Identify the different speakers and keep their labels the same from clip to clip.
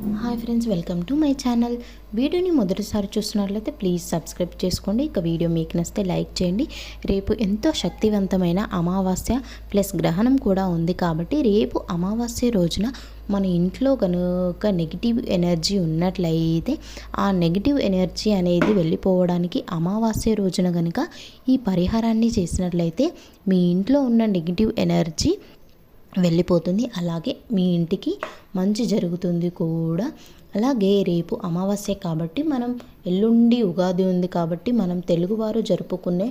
Speaker 1: Hi friends welcome to my channel వీడియోని మొదటిసారి చూస్తున్నట్లయితే ప్లీజ్ సబ్స్క్రైబ్ చేసుకోండి. ఇక వీడియో మీకు నచ్చితే లైక్ చేయండి. రేపు ఎంతో శక్తివంతమైన అమావాస్య ప్లస్ గ్రహణం కూడా ఉంది కాబట్టి రేపు అమావాస్య రోజున మన ఇంట్లో కనుక నెగిటివ్ ఎనర్జీ ఉన్నట్లయితే ఆ నెగిటివ్ ఎనర్జీ అనేది వెళ్ళిపోవడానికి అమావాస్య రోజున కనుక ఈ పరిహారాన్ని చేసినట్లయితే మీ ఇంట్లో ఉన్న నెగిటివ్ ఎనర్జీ వెళ్ళిపోతుంది. అలాగే మీ ఇంటికి మంచి జరుగుతుంది కూడా. అలాగే రేపు అమావాస్య కాబట్టి మనం ఎల్లుండి ఉగాది ఉంది కాబట్టి మనం తెలుగువారు జరుపుకునే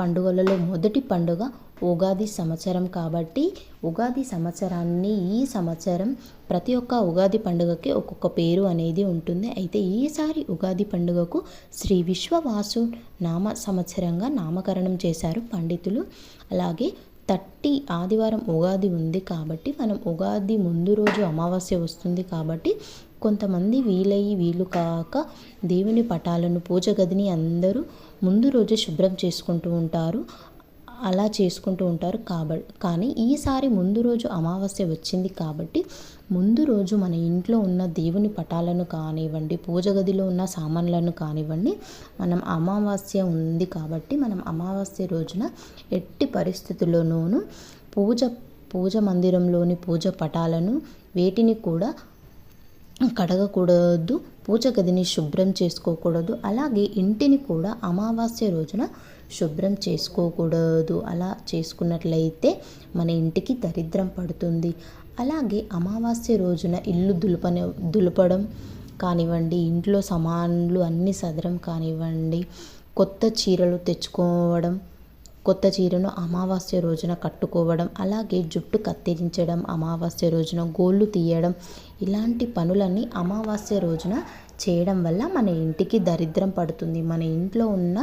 Speaker 1: పండుగలలో మొదటి పండుగ ఉగాది సంవత్సరం కాబట్టి ఉగాది సంవత్సరాన్ని ఈ సంవత్సరం ప్రతి ఒక్క ఉగాది పండుగకి ఒక్కొక్క పేరు అనేది ఉంటుంది. అయితే ఈసారి ఉగాది పండుగకు శ్రీ విశ్వవాసు నామ సంవత్సరంగా నామకరణం చేశారు పండితులు. అలాగే థర్టీ ఆదివారం ఉగాది ఉంది కాబట్టి మనం ఉగాది ముందు రోజు అమావాస్య వస్తుంది కాబట్టి కొంతమంది వీలయ్యి వీలు కాక దేవుని పటాలను పూజ గదిని అందరూ ముందు రోజు శుభ్రం చేసుకుంటూ ఉంటారు. అలా చేసుకుంటూ ఉంటారు కాబట్టి కానీ ఈసారి ముందు రోజు అమావాస్య వచ్చింది కాబట్టి ముందు రోజు మన ఇంట్లో ఉన్న దేవుని పటాలను కానివ్వండి పూజ గదిలో ఉన్న సామాన్లను కానివ్వండి మనం అమావాస్య ఉంది కాబట్టి మనం అమావాస్య రోజున ఎట్టి పరిస్థితుల్లోనూ పూజ పూజ మందిరంలోని పూజ పటాలను వేటిని కూడా కడగకూడదు పూజ గదిని శుభ్రం చేసుకోకూడదు అలాగే ఇంటిని కూడా అమావాస్య రోజున శుభ్రం చేసుకోకూడదు. అలా చేసుకున్నట్లయితే మన ఇంటికి దరిద్రం పడుతుంది. అలాగే అమావాస్య రోజున ఇల్లు దులపన దులపడం కానివ్వండి ఇంట్లో సామాన్లు అన్నీ సదరం కానివ్వండి కొత్త చీరలు తెచ్చుకోవడం కొత్త చీరను అమావాస్య రోజున కట్టుకోవడం అలాగే జుట్టు కత్తిరించడం అమావాస్య రోజున గోళ్ళు తీయడం ఇలాంటి పనులన్నీ అమావాస్య రోజున చేయడం వల్ల మన ఇంటికి దరిద్రం పడుతుంది. మన ఇంట్లో ఉన్న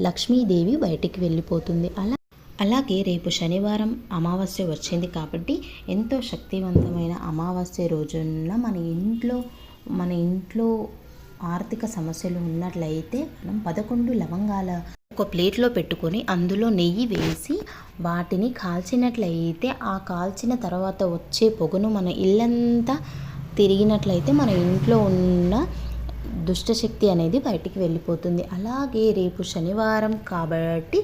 Speaker 1: లక్ష్మీదేవి బయటికి వెళ్ళిపోతుంది. అలా అలాగే రేపు శనివారం అమావాస్య వచ్చింది కాబట్టి ఎంతో శక్తివంతమైన అమావాస్య రోజున మన ఇంట్లో మన ఇంట్లో ఆర్థిక సమస్యలు ఉన్నట్లయితే మనం పదకొండు లవంగాల ఒక ప్లేట్లో పెట్టుకొని అందులో నెయ్యి వేసి వాటిని కాల్చినట్లయితే ఆ కాల్చిన తర్వాత వచ్చే పొగను మన ఇల్లంతా తిరిగినట్లయితే మన ఇంట్లో ఉన్న దుష్టశక్తి అనేది బయటికి వెళ్ళిపోతుంది. అలాగే రేపు శనివారం కాబట్టి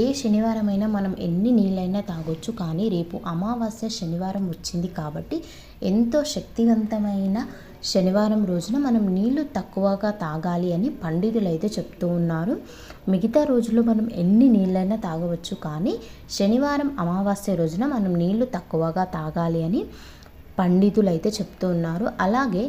Speaker 1: ఏ శనివారం అయినా మనం ఎన్ని నీళ్ళైనా తాగొచ్చు కానీ రేపు అమావాస్య శనివారం వచ్చింది కాబట్టి ఎంతో శక్తివంతమైన శనివారం రోజున మనం నీళ్ళు తక్కువగా తాగాలి అని పండితులు అయితే చెప్తూ ఉన్నారు. మిగతా రోజుల్లో మనం ఎన్ని నీళ్ళైనా తాగవచ్చు కానీ శనివారం అమావాస్య రోజున మనం నీళ్ళు తక్కువగా తాగాలి అని పండితులు అయితే చెప్తూ ఉన్నారు. అలాగే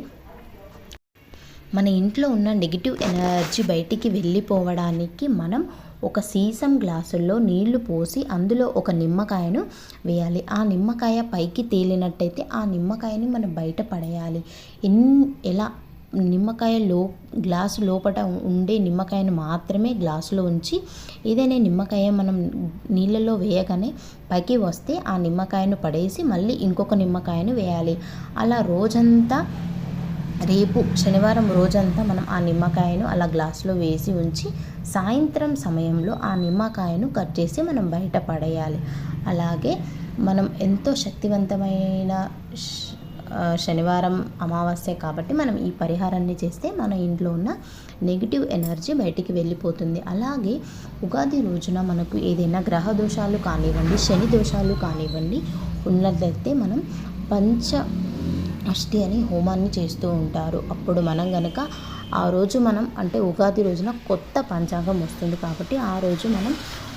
Speaker 1: మన ఇంట్లో ఉన్న నెగిటివ్ ఎనర్జీ బయటికి వెళ్ళిపోవడానికి మనం ఒక సీసం గ్లాసుల్లో నీళ్ళు పోసి అందులో ఒక నిమ్మకాయను వేయాలి. ఆ నిమ్మకాయ పైకి తేలినట్టయితే ఆ నిమ్మకాయని మనం బయట పడేయాలి. ఎన్ ఎలా? నిమ్మకాయ లో గ్లాసు లోపల ఉండే నిమ్మకాయను మాత్రమే గ్లాసులో ఉంచి ఏదైనా నిమ్మకాయ మనం నీళ్ళలో వేయగానే పైకి వస్తే ఆ నిమ్మకాయను పడేసి మళ్ళీ ఇంకొక నిమ్మకాయను వేయాలి. అలా రోజంతా రేపు శనివారం రోజంతా మనం ఆ నిమ్మకాయను అలా గ్లాసులో వేసి ఉంచి సాయంత్రం సమయంలో ఆ నిమ్మకాయను కట్ చేసి మనం బయట పడేయాలి. అలాగే మనం ఎంతో శక్తివంతమైన శనివారం అమావాస్య కాబట్టి మనం ఈ పరిహారాన్ని చేస్తే మన ఇంట్లో ఉన్న నెగిటివ్ ఎనర్జీ బయటికి వెళ్ళిపోతుంది. అలాగే ఉగాది రోజున మనకు ఏదైనా గ్రహ దోషాలు కానివ్వండి శని దోషాలు కానివ్వండి ఉన్నట్లయితే మనం పంచ అష్టి అని హోమాన్ని చేస్తూ ఉంటారు. అప్పుడు మనం గనక ఆ రోజు మనం అంటే ఉగాది రోజున కొత్త పంచాంగం వస్తుంది కాబట్టి ఆ రోజు మనం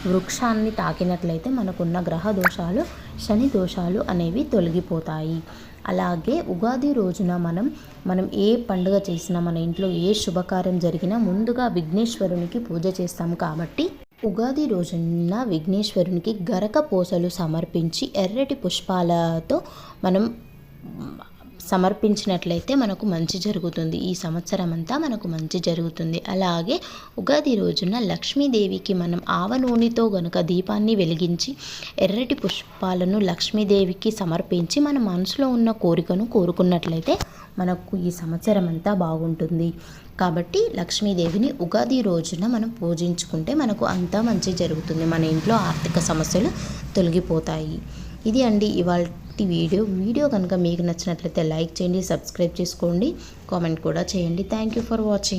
Speaker 1: వృక్షాన్ని తాకినట్లయితే మనకున్న గ్రహ దోషాలు శని దోషాలు అనేవి తొలగిపోతాయి. అలాగే ఉగాది రోజున మనం మనం ఏ పండుగ చేసినా మన ఇంట్లో ఏ శుభకార్యం జరిగినా ముందుగా విఘ్నేశ్వరునికి పూజ చేస్తాం కాబట్టి ఉగాది రోజున విఘ్నేశ్వరునికి గరక పూసలు సమర్పించి ఎర్రటి పుష్పాలతో మనం సమర్పించినట్లయితే మనకు మంచి జరుగుతుంది. ఈ సంవత్సరం అంతా మనకు మంచి జరుగుతుంది. అలాగే ఉగాది రోజున లక్ష్మీదేవికి మనం ఆవ నూనెతో గనుక దీపాన్ని వెలిగించి ఎర్రటి పుష్పాలను లక్ష్మీదేవికి సమర్పించి మన మనసులో ఉన్న కోరికను కోరుకున్నట్లయితే మనకు ఈ సంవత్సరం అంతా బాగుంటుంది. కాబట్టి లక్ష్మీదేవిని ఉగాది రోజున మనం పూజించుకుంటే మనకు అంతా మంచి జరుగుతుంది. మన ఇంట్లో ఆర్థిక సమస్యలు తొలగిపోతాయి. ఇది అండి ఇవాళ ఇట్టి వీడియో వీడియో కనుక మీకు నచ్చినట్లయితే లైక్ చేయండి సబ్స్క్రైబ్ చేసుకోండి కామెంట్ కూడా చేయండి. Thank you for watching